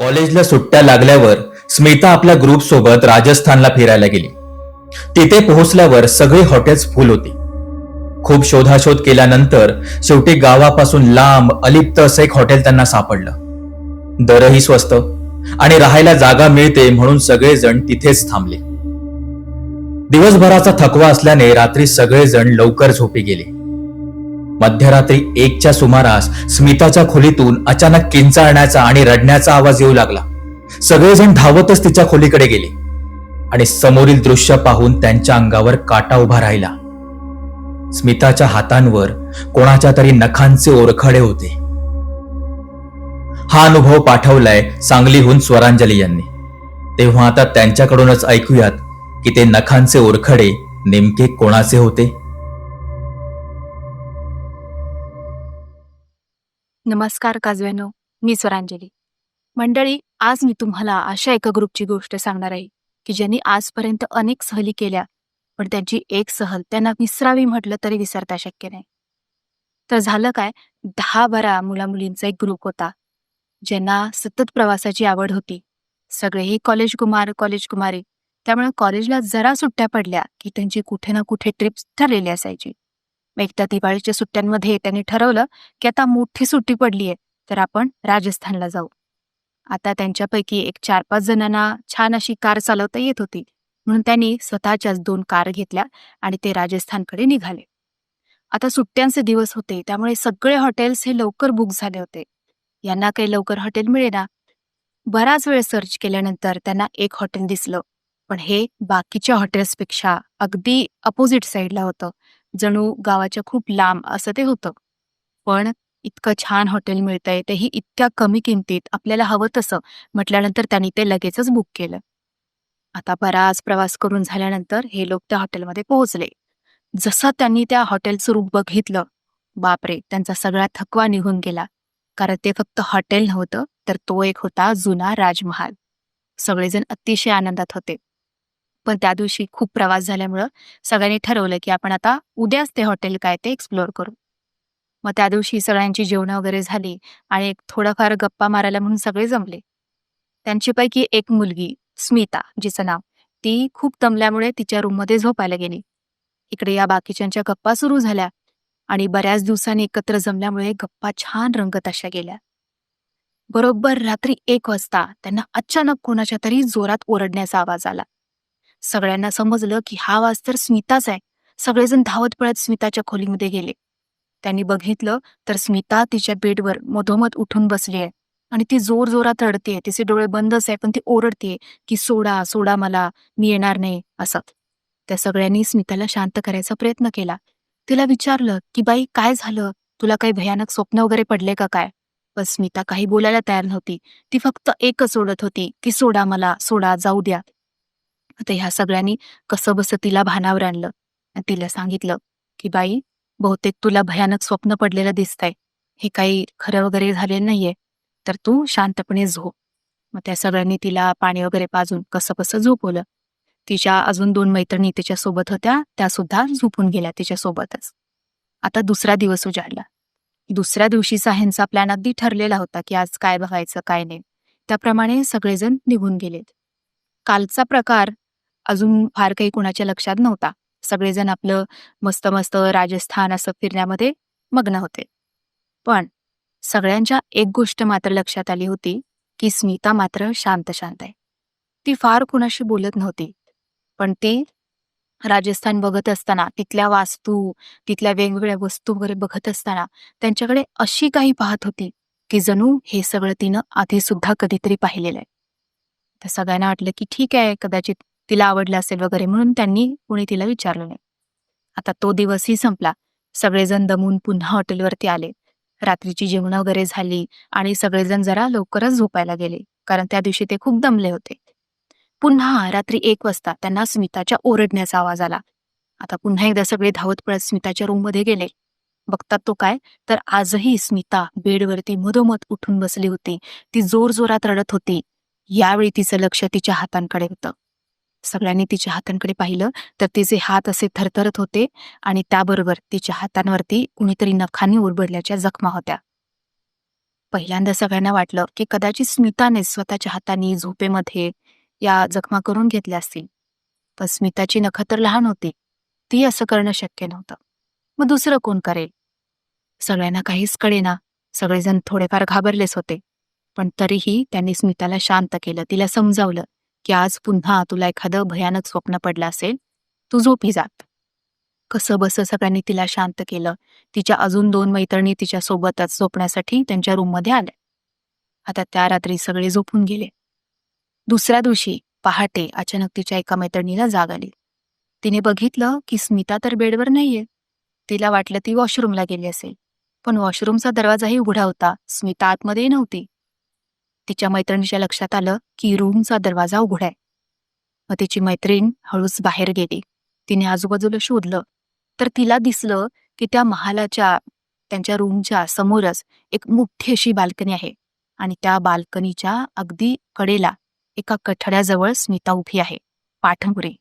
कॉलेजला सुट्ट्या लागल्यावर स्मिता आपल्या ग्रुप सोबत राजस्थानला फिरायला गेली. तिथे पोहोचल्यावर सगळी हॉटेल्स फुल होती. खूप शोधाशोध केल्यानंतर शेवटी गावापासून लांब अलिप्त असं एक हॉटेल त्यांना सापडलं. दरही स्वस्त आणि राहायला जागा मिळते म्हणून सगळेजण तिथेच थांबले. दिवसभराचा थकवा असल्याने रात्री सगळेजण लवकर झोपी गेले. मध्यरात्री एकच्या सुमारास स्मिताच्या खोलीतून अचानक किंचाळण्याचा आणि रडण्याचा आवाज येऊ लागला. सगळेजण धावतच तिच्या खोलीकडे गेले आणि समोरील दृश्य पाहून त्यांच्या अंगावर काटा उभा राहिला. स्मिताच्या हातांवर कोणाच्या तरी नखांचे ओरखडे होते. हा अनुभव पाठवलाय सांगलीहून स्वरांजली यांनी. तेव्हा आता त्यांच्याकडूनच ऐकूयात की ते नखांचे ओरखडे नेमके कोणाचे होते? नमस्कार काजव्यानो मी स्वरांजली. मंडळी आज मी तुम्हाला अशा एका ग्रुपची गोष्ट सांगणार आहे की ज्यांनी आजपर्यंत अनेक सहली केल्या पण त्यांची एक सहल त्यांना विसरावी म्हटलं तरी विसरता शक्य नाही. तर झालं काय दहा बारा मुलामुलींचा एक ग्रुप होता ज्यांना सतत प्रवासाची आवड होती. सगळेही कॉलेज कुमार कॉलेज कुमारी. त्यामुळे कॉलेजला जरा सुट्ट्या पडल्या की त्यांची कुठे ना कुठे ट्रिप्स ठरलेली असायची. एकदा दिवाळीच्या सुट्ट्यांमध्ये त्यांनी ठरवलं की आता मोठी सुट्टी पडली आहे तर आपण राजस्थानला जाऊ. आता त्यांच्यापैकी एक चार पाच जणांना छान अशी कार चालवता येत होती म्हणून त्यांनी स्वतःच्याच दोन कार घेतल्या आणि ते राजस्थानकडे निघाले. आता सुट्ट्यांचे दिवस होते त्यामुळे सगळे हॉटेल्स हे लवकर बुक झाले होते. यांना काही लवकर हॉटेल मिळेना. बराच वेळ सर्च केल्यानंतर त्यांना एक हॉटेल दिसलं पण हे बाकीच्या हॉटेल्सपेक्षा अगदी अपोजिट साईडला होतं. जणू गावाच्या खूप लांब असं ते होतं. पण इतकं छान हॉटेल मिळतंय तेही इतक्या कमी किमतीत आपल्याला हवं तसं. म्हटल्यानंतर त्यांनी ते लगेचच बुक केलं. आता बराच प्रवास करून झाल्यानंतर हे लोक त्या हॉटेलमध्ये पोहोचले. जसं त्यांनी त्या हॉटेलचं रूप बघितलं बापरे त्यांचा सगळा थकवा निघून गेला. कारण ते फक्त हॉटेल नव्हतं तर तो एक होता जुना राजमहाल. सगळेजण अतिशय आनंदात होते. पण त्या दिवशी खूप प्रवास झाल्यामुळं सगळ्यांनी ठरवलं की आपण आता उद्याच ते हॉटेल काय ते एक्सप्लोअर करू. मग त्या दिवशी सगळ्यांची जेवणं वगैरे झाली आणि एक थोडंफार गप्पा मारायला म्हणून सगळे जमले. त्यांच्यापैकी एक मुलगी स्मिता जिचं नाव ती खूप दमल्यामुळे तिच्या रूममध्ये झोपायला गेली. इकडे या बाकीच्यांच्या गप्पा सुरू झाल्या आणि बऱ्याच दिवसांनी एकत्र जमल्यामुळे गप्पा छान रंगत अशा गेल्या. बरोबर रात्री एक वाजता त्यांना अचानक कोणाच्या तरी जोरात ओरडण्याचा आवाज आला. सगळ्यांना समजलं की हा वास तर स्मिताच आहे. सगळेजण धावत पळत स्मिताच्या खोलीमध्ये गेले. त्यांनी बघितलं तर स्मिता तिच्या बेडवर मधोमध उठून बसली आहे आणि ती जोर जोरात रडते तिचे डोळे बंदच आहे पण ती ओरडते की सोडा सोडा मला मी येणार नाही असं. त्या सगळ्यांनी स्मिताला शांत करायचा प्रयत्न केला. तिला विचारलं की बाई काय झालं? तुला काही भयानक स्वप्न वगैरे पडले का काय? पण स्मिता काही बोलायला तयार नव्हती. ती फक्त एकच ओढत होती की सोडा मला सोडा जाऊ द्या. आता ह्या सगळ्यांनी कसं बसं तिला भानावर आणलं. आणि तिला सांगितलं की बाई बहुतेक तुला भयानक स्वप्न पडलेलं दिसतंय. हे काही खरं वगैरे झालेलं नाहीये. तर तू शांतपणे झोप मग त्या सगळ्यांनी तिला पाणी वगैरे पाजून कसं कसं झोपवलं. तिच्या अजून दोन मैत्रिणी तिच्या सोबत होत्या. त्या सुद्धा झोपून गेल्या तिच्या सोबतच आता दुसरा दिवस उजाडला. दुसऱ्या दिवशीचा ह्यांचा प्लॅन अगदी ठरलेला होता की आज काय बघायचं काय नाही. त्याप्रमाणे सगळेजण निघून गेलेत. कालचा प्रकार अजून फार काही कुणाच्या लक्षात नव्हता. सगळेजण आपलं मस्त मस्त राजस्थान असं फिरण्यामध्ये मग्न होते. पण सगळ्यांच्या एक गोष्ट मात्र लक्षात आली होती की स्मिता मात्र शांत शांत आहे. ती फार कुणाशी बोलत नव्हती. पण ती राजस्थान बघत असताना तिथल्या वास्तू तिथल्या वेगवेगळ्या वस्तू वगैरे बघत असताना त्यांच्याकडे अशी काही पाहत होती की जणू हे सगळं तिनं आधी सुद्धा कधीतरी पाहिलेलं आहे. तर सगळ्यांना वाटलं की ठीक आहे कदाचित तिला आवडलं असेल वगैरे म्हणून त्यांनी कोणी तिला विचारलं नाही. आता तो दिवसही संपला. सगळेजण दमून पुन्हा हॉटेलवरती आले. रात्रीची जेवणं वगैरे झाली आणि सगळेजण जरा लवकरच झोपायला गेले कारण त्या दिवशी ते खूप दमले होते. पुन्हा रात्री एक वाजता त्यांना स्मिताच्या ओरडण्याचा आवाज आला. आता पुन्हा एकदा सगळे धावत पळत स्मिताच्या रूममध्ये गेले. बघतात तो काय? तर आजही स्मिता बेडवरती मधोमध उठून बसली होती. ती जोर जोरात रडत होती. यावेळी तिचं लक्ष तिच्या हातांकडे होतं. सगळ्यांनी तिच्या हातांकडे पाहिलं तर तिचे हात असे थरथरत होते आणि त्याबरोबर तिच्या हातांवरती कुणीतरी नखांनी उरबडल्याच्या जखमा होत्या. पहिल्यांदा सगळ्यांना वाटलं की कदाचित स्मिताने स्वतःच्या हाताने झोपेमध्ये या जखमा करून घेतल्या असतील. पण स्मिताची नखं तर लहान होती. ती असं करणं शक्य नव्हतं. मग दुसरं कोण करेल? सगळ्यांना काहीच कळेना. सगळेजण थोडेफार घाबरलेच होते. पण तरीही त्यांनी स्मिताला शांत केलं. तिला समजावलं. की आज पुन्हा तुला एखादं भयानक स्वप्न पडलं असेल तू झोपी जात. कसं बसं सगळ्यांनी तिला शांत केलं तिच्या अजून दोन मैत्रिणी तिच्या सोबतच झोपण्यासाठी त्यांच्या रूममध्ये आल्या. आता त्या रात्री सगळे झोपून गेले. दुसऱ्या दिवशी पहाटे अचानक तिच्या एका मैत्रिणीला जाग आली. तिने बघितलं की स्मिता तर बेडवर नाहीये. तिला वाटलं ती वॉशरूमला गेली असेल. पण वॉशरूमचा दरवाजाही उघडा होता. स्मिता आतमध्ये नव्हती. तिच्या मैत्रिणीच्या लक्षात आलं की रूमचा दरवाजा उघडा आहे. मग तिची मैत्रीण हळूच बाहेर गेली. तिने आजूबाजूला शोधलं. तर तिला दिसलं की त्या महालाच्या त्यांच्या रूमच्या समोरच एक मोठी अशी बाल्कनी आहे. आणि त्या बाल्कनीच्या अगदी कडेला एका कठड्याजवळ स्मिता उभी आहे. पाठमुरी.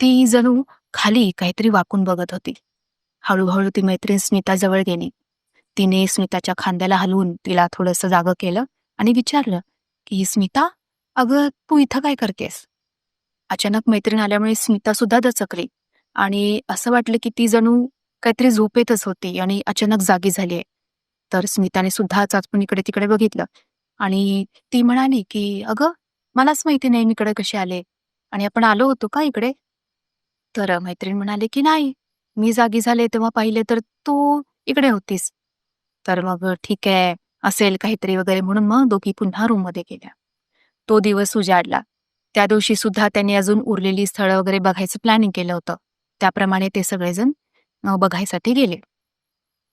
ती जणू खाली काहीतरी वाकून बघत होती. हळूहळू ती मैत्रीण स्मिताजवळ गेली. तिने स्मिताच्या खांद्याला हलवून तिला थोडंसं जागं केलं. आणि विचारलं की स्मिता अगं तू इथं काय करतेस? अचानक मैत्रीण आल्यामुळे स्मिता सुद्धा दचकली आणि असं वाटलं की ती जणू काहीतरी झोपेतच होती आणि अचानक जागी झालीये तर स्मिताने सुद्धा चाचपून इकडे तिकडे बघितलं आणि ती म्हणाली की अगं मलाच माहिती नाही मी इकडे कसे आले. आणि आपण आलो होतो का इकडे? तर मैत्रीण म्हणाले की नाही मी जागी झाले तेव्हा पाहिले तर तू इकडे होतीस. तर मग ठीक आहे असेल काहीतरी वगैरे म्हणून मग दोघी पुन्हा रूममध्ये गेल्या. तो दिवस उजाडला. त्या दिवशी सुद्धा त्यांनी अजून उरलेली स्थळं वगैरे बघायचं प्लॅनिंग केलं होतं. त्याप्रमाणे ते सगळेजण बघायसाठी गेले.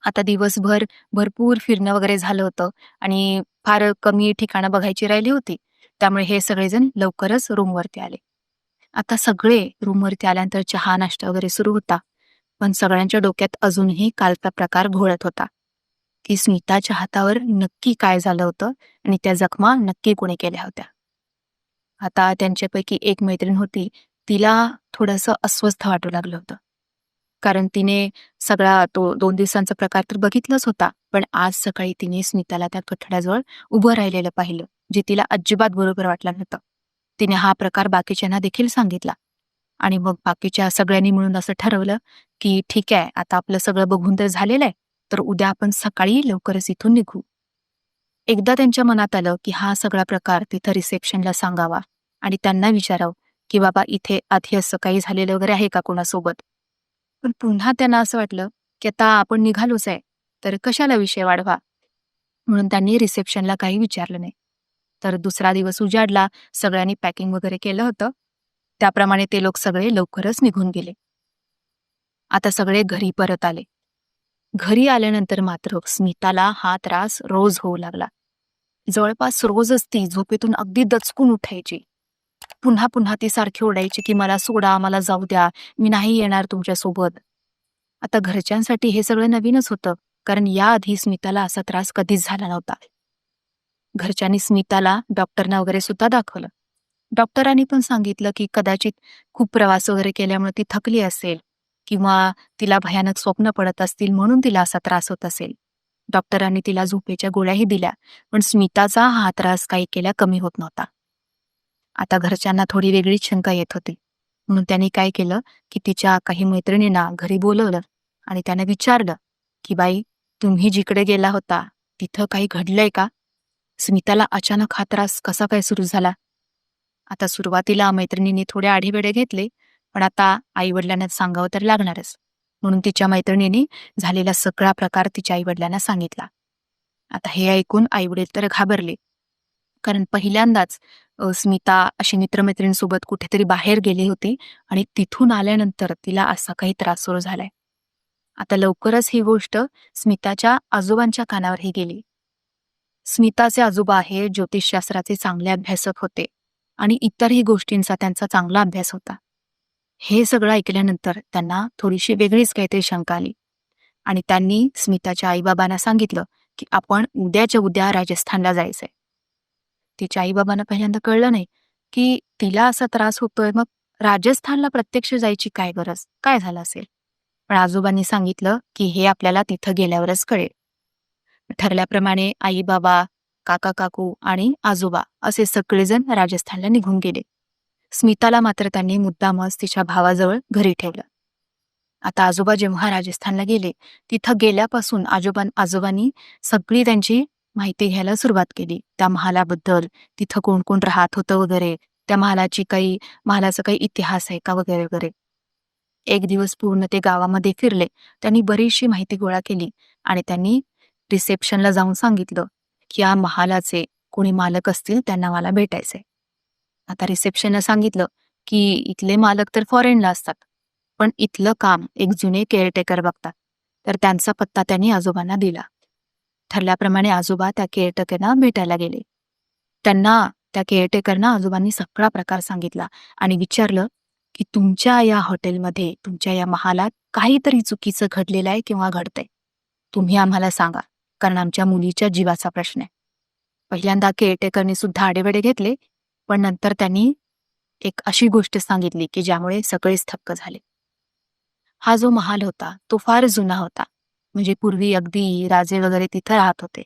आता दिवसभर भरपूर फिरणं वगैरे झालं होतं आणि फार कमी ठिकाणं बघायची राहिली होती. त्यामुळे हे सगळेजण लवकरच रूमवरती आले. आता सगळे रूमवरती आल्यानंतर चहा नाश्ता वगैरे सुरू होता. पण सगळ्यांच्या डोक्यात अजूनही कालचा प्रकार घोळत होता. की स्मिताच्या हातावर नक्की काय झालं होतं आणि त्या जखमा नक्की कोणी केल्या होत्या. आता त्यांच्यापैकी एक मैत्रीण होती तिला थोडंसं अस्वस्थ वाटू लागलं होतं. कारण तिने सगळा तो दोन दिवसांचा प्रकार तर बघितलाच होता पण आज सकाळी तिने स्मिताला त्या कठड्याजवळ उभं राहिलेलं पाहिलं जे तिला अजिबात बरोबर वाटलं नव्हतं. तिने हा प्रकार बाकीच्यांना देखील सांगितला. आणि मग बाकीच्या सगळ्यांनी मिळून असं ठरवलं की ठीक आहे आता आपलं सगळं बघून तर झालेलं आहे तर उद्या आपण सकाळी लवकरच इथून निघू. एकदा त्यांच्या मनात आलं की हा सगळा प्रकार तिथं रिसेप्शनला सांगावा आणि त्यांना विचारावं की बाबा इथे आधी असं काही झालेलं वगैरे आहे का कोणासोबत? पण पुन्हा त्यांना असं वाटलं की आता आपण निघालोच आहे तर कशाला विषय वाढवा? म्हणून त्यांनी रिसेप्शनला काही विचारलं नाही. तर दुसरा दिवस उजाडला सगळ्यांनी पॅकिंग वगैरे केलं होतं. त्याप्रमाणे ते लोक सगळे लवकरच निघून गेले. आता सगळे घरी परत आले. घरी आल्यानंतर मात्र स्मिताला हा त्रास रोज होऊ लागला. जवळपास रोजच ती झोपेतून अगदी दचकून उठायची. पुन्हा पुन्हा ती सारखी ओढायची की मला सोडा मला जाऊ द्या मी नाही येणार तुमच्यासोबत. आता घरच्यांसाठी हे सगळं नवीनच होतं कारण याआधी स्मिताला असा त्रास कधीच झाला नव्हता. घरच्यांनी स्मिताला डॉक्टरना वगैरे सुद्धा दाखवलं. डॉक्टरांनी पण सांगितलं की कदाचित खूप प्रवास वगैरे केल्यामुळे ती थकली असेल. किंवा तिला भयानक स्वप्न पडत असतील म्हणून तिला असा त्रास होत असेल. डॉक्टरांनी तिला झोपेच्या गोळ्याही दिल्या पण स्मिताचा हा त्रास काही केल्या कमी होत नव्हता. आता घरच्यांना थोडी वेगळीच शंका येत होती. म्हणून त्यांनी काय केलं की तिच्या काही मैत्रिणींना घरी बोलवलं आणि त्याने विचारलं की बाई तुम्ही जिकडे गेला होता तिथं काही घडलंय का? स्मिताला अचानक हा त्रास कसा काय सुरू झाला? आता सुरुवातीला मैत्रिणींनी थोडे आढेवेढे घेतले पण आता आई वडिलांना सांगावं तर लागणारच. म्हणून तिच्या मैत्रिणींनी झालेला सगळा प्रकार तिच्या आई वडिलांना सांगितला. आता हे ऐकून आई वडील तर घाबरले. कारण पहिल्यांदाच स्मिता अशी मित्रमैत्रिणींसोबत कुठेतरी बाहेर गेले होते आणि तिथून आल्यानंतर तिला असा काही त्रास सुरू झालाय. आता लवकरच ही गोष्ट स्मिताच्या आजोबांच्या कानावरही गेली. स्मिताचे आजोबा हे ज्योतिषशास्त्राचे चांगले अभ्यासक होते आणि इतरही गोष्टींचा त्यांचा चांगला अभ्यास होता. हे सगळं ऐकल्यानंतर त्यांना थोडीशी वेगळीच काहीतरी शंका आली. आणि त्यांनी स्मिताच्या आईबाबांना सांगितलं की आपण उद्याच्या उद्या राजस्थानला जायचंय. तिच्या आईबाबांना पहिल्यांदा कळलं नाही की तिला असा त्रास होतोय मग राजस्थानला प्रत्यक्ष जायची काय गरज? काय झालं असेल? पण आजोबांनी सांगितलं की हे आपल्याला तिथं गेल्यावरच कळेल. ठरल्याप्रमाणे आई बाबा काका काकू आणि आजोबा असे सगळेजण राजस्थानला निघून गेले. स्मिताला मात्र त्यांनी मुद्दामच तिच्या भावाजवळ घरी ठेवलं. आता आजोबा जेव्हा राजस्थानला गेले तिथं गेल्यापासून आजोबा आजोबांनी सगळी त्यांची माहिती घ्यायला सुरुवात केली. त्या महालाबद्दल तिथं कोण कोण राहत होतं वगैरे त्या महालाची काही महालाचा काही इतिहास आहे का वगैरे वगैरे. एक दिवस पूर्ण ते गावामध्ये फिरले. त्यांनी बरीचशी माहिती गोळा केली आणि त्यांनी रिसेप्शनला जाऊन सांगितलं की या महालाचे कोणी मालक असतील त्यांना मला भेटायचंय. आता रिसेप्शननं सांगितलं की इथले मालक तर फॉरेनला असतात पण इथलं काम एक जुने केअरटेकर बघतात. तर त्यांचा पत्ता त्यांनी आजोबांना दिला. ठरल्याप्रमाणे आजोबा त्या केअरटेकरना भेटायला गेले. त्यांना त्या केअरटेकरना आजोबांनी सगळा प्रकार सांगितला आणि विचारलं की तुमच्या या हॉटेलमध्ये तुमच्या या महालात काहीतरी चुकीचं घडलेलं आहे किंवा घडतंय? तुम्ही आम्हाला सांगा कारण आमच्या मुलीच्या जीवाचा प्रश्न आहे. पहिल्यांदा केअरटेकरने सुद्धा आडेवेडे घेतले पण नंतर त्यांनी एक अशी गोष्ट सांगितली की ज्यामुळे सगळेच थक्क झाले. हा जो महाल होता तो फार जुना होता. म्हणजे पूर्वी अगदी राजे वगैरे तिथं राहत होते.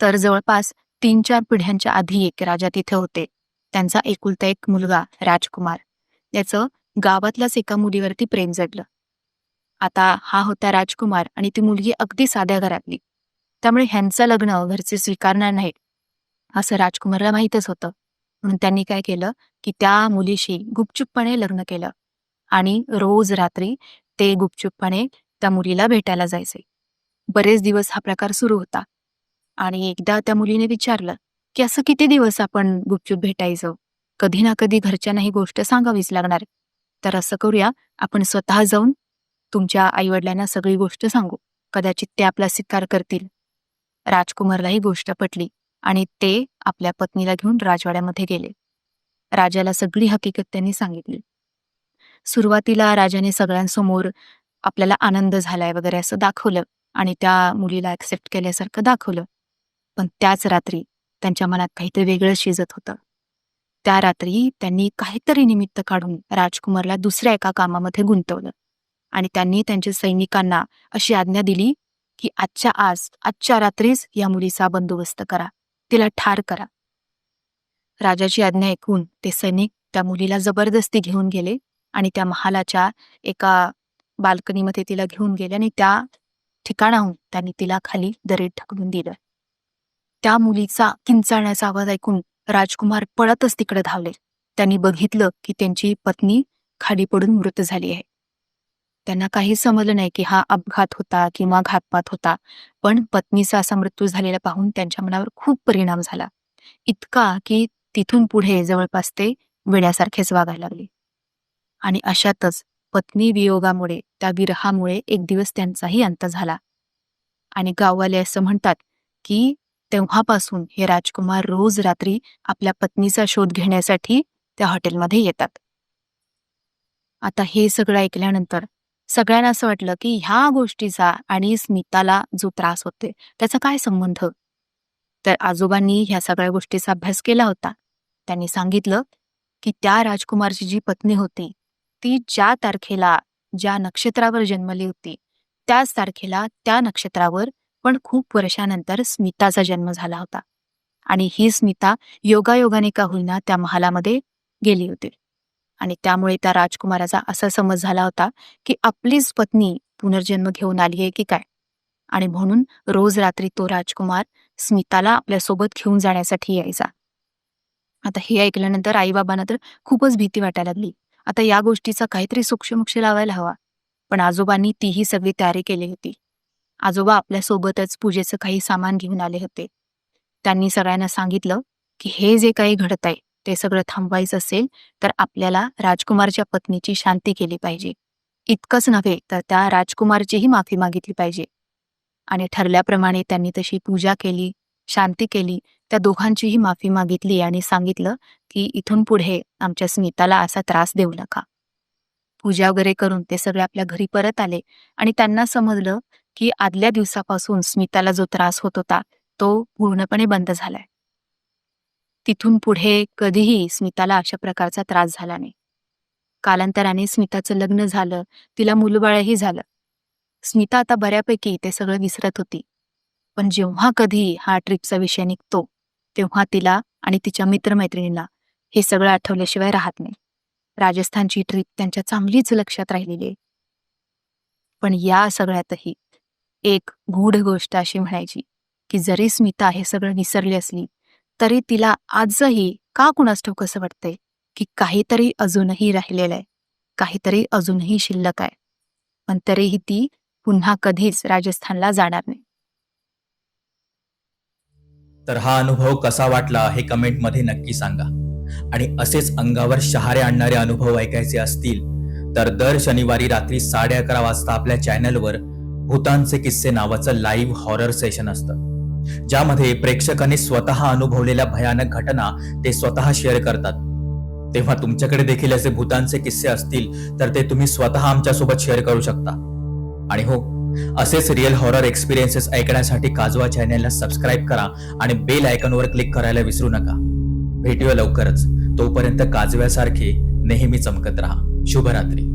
तर जवळपास तीन चार पिढ्यांच्या आधी एक राजा तिथे होते. त्यांचा एकुलता एक मुलगा राजकुमार. त्याचं गावातल्याच एका मुलीवरती प्रेम जडलं. आता हा होता राजकुमार आणि ती मुलगी अगदी साध्या घरातली. त्यामुळे ह्यांचं लग्न घरचे स्वीकारणार नाहीत. असं राजकुमारला माहीतच होतं. म्हणून त्यांनी काय केलं की त्या मुलीशी गुपचूपपणे लग्न केलं आणि रोज रात्री ते गुपचूपपणे त्या मुलीला भेटायला जायचे. बरेच दिवस हा प्रकार सुरू होता आणि एकदा त्या मुलीने विचारलं की असं किती दिवस आपण गुपचूप भेटायचं? कधी ना कधी घरच्यांना ही गोष्ट सांगावीच लागणार तर असं करूया आपण स्वतः जाऊन तुमच्या आईवडिलांना सगळी गोष्ट सांगू. कदाचित ते आपला स्वीकार करतील. राजकुमारला ही गोष्ट पटली. आणि ते आपल्या पत्नीला घेऊन राजवाड्यामध्ये गेले. राजाला सगळी हकीकत त्यांनी सांगितली. सुरुवातीला राजाने सगळ्यांसमोर आपल्याला आनंद झालाय वगैरे असं दाखवलं आणि त्या मुलीला ऍक्सेप्ट केल्यासारखं दाखवलं. पण त्याच रात्री त्यांच्या मनात काहीतरी वेगळं शिजत होतं. त्या रात्री त्यांनी काहीतरी निमित्त काढून राजकुमारला दुसऱ्या एका कामामध्ये गुंतवलं आणि त्यांनी त्यांच्या सैनिकांना अशी आज्ञा दिली की आजच्या आज आजच्या रात्रीच या मुलीचा बंदोबस्त करा. तिला ठार करा. राजाची आज्ञा ऐकून ते सैनिक त्या मुलीला जबरदस्ती घेऊन गेले आणि त्या महालाच्या एका बाल्कनीमध्ये तिला घेऊन गेले आणि त्या ठिकाणाहून त्यांनी तिला खाली दरीत ढकलून दिलं. त्या मुलीचा किंचाळण्याचा आवाज ऐकून राजकुमार पळतच तिकडे धावले. त्यांनी बघितलं की त्यांची पत्नी खाली पडून मृत झाली आहे. त्यांना काही समजलं नाही की हा अपघात होता किंवा घातपात होता. पण पत्नीचा असा मृत्यू झालेला पाहून त्यांच्या मनावर खूप परिणाम झाला. इतका की तिथून पुढे जवळपास ते वेड्यासारखेच वागायला लागले. आणि अशातच पत्नी वियोगामुळे त्या विरहामुळे एक दिवस त्यांचाही अंत झाला. आणि गाववाले असं म्हणतात की तेव्हापासून हे राजकुमार रोज रात्री आपल्या पत्नीचा शोध घेण्यासाठी त्या हॉटेलमध्ये येतात. आता हे सगळं ऐकल्यानंतर सगळ्यांना असं वाटलं की ह्या गोष्टीचा आणि स्मिताला जो त्रास होते त्याचा काय संबंध? तर आजोबांनी ह्या सगळ्या गोष्टीचा अभ्यास केला होता. त्यांनी सांगितलं की त्या राजकुमारची जी पत्नी होती ती ज्या तारखेला ज्या नक्षत्रावर जन्मली होती त्याच तारखेला त्या नक्षत्रावर पण खूप वर्षानंतर स्मिताचा जन्म झाला होता. आणि ही स्मिता योगायोगाने का होईना त्या महालामध्ये गेली होती. आणि त्यामुळे त्या राजकुमाराचा असा समज झाला होता की आपलीच पत्नी पुनर्जन्म घेऊन आली आहे की काय? आणि म्हणून रोज रात्री तो राजकुमार स्मिताला आपल्यासोबत घेऊन जाण्यासाठी यायचा. आता हे ऐकल्यानंतर आईबाबांना तर खूपच भीती वाटायला लागली. आता या गोष्टीचा काहीतरी सूक्ष्मक्ष लावायला हवा. पण आजोबांनी तीही सगळी तयारी केली होती. आजोबा आपल्यासोबतच पूजेचं काही सामान घेऊन आले होते. त्यांनी सगळ्यांना सांगितलं की हे जे काही घडत आहे ते सगळं थांबवायचं असेल तर आपल्याला राजकुमारच्या पत्नीची शांती केली पाहिजे. इतकंच नव्हे तर त्या राजकुमारचीही माफी मागितली पाहिजे. आणि ठरल्याप्रमाणे त्यांनी तशी पूजा केली शांती केली त्या दोघांचीही माफी मागितली आणि सांगितलं की इथून पुढे आमच्या स्मिताला असा त्रास देऊ नका. पूजा वगैरे करून ते सगळे आपल्या घरी परत आले आणि त्यांना समजलं की आदल्या दिवसापासून स्मिताला जो त्रास होत होता तो पूर्णपणे बंद झालाय. तिथून पुढे कधीही स्मिताला अशा प्रकारचा त्रास झाला नाही. कालांतराने स्मिताचं लग्न झालं तिला मुलबाळही झालं. स्मिता आता बऱ्यापैकी ते सगळं विसरत होती. पण जेव्हा कधी हा ट्रिपचा विषय निघतो तेव्हा तिला आणि तिच्या मित्रमैत्रिणींना हे सगळं आठवल्याशिवाय राहत नाही. राजस्थानची ट्रिप त्यांच्या चांगलीच लक्षात राहिलेली आहे. पण या सगळ्यातही एक गूढ गोष्ट अशी म्हणायची की जरी स्मिता हे सगळं निसरली असली तरी तिला आजही का कुणास ठाऊक असं वाटतंय की काहीतरी अजूनही राहिलेलं आहे? काहीतरी अजूनही शिल्लक आहे. पण तरीही ती पुन्हा कधीच राजस्थानला जाणार नाही. तर हा अनुभव कसा वाटला हे कमेंटमध्ये नक्की सांगा. आणि असेच अंगावर शहारे आणणारे अनुभव ऐकायचे असतील तर दर शनिवारी रात्री साडे अकरा वाजता आपल्या चॅनलवर भूतांचे किस्से नावाचं लाईव्ह हॉरर सेशन असतं. ज्यामध्ये प्रेक्षकांनी स्वतः अनुभवलेल्या भयानक घटना ते स्वतः शेअर करतात. तेव्हा तुमच्याकडे देखील असे भूतांचे किस्से असतील तर ते तुम्ही स्वतः आमच्यासोबत शेअर करू शकता. आणि हो असेच रिअल हॉरर एक्सपिरियन्सेस ऐकण्यासाठी काजवा चॅनेलला सबस्क्राईब करा आणि बेल आयकॉनवर क्लिक करायला विसरू नका. भेटूया लवकरच. तोपर्यंत काजव्यासारखे नेहमी चमकत राहा. शुभरात्री.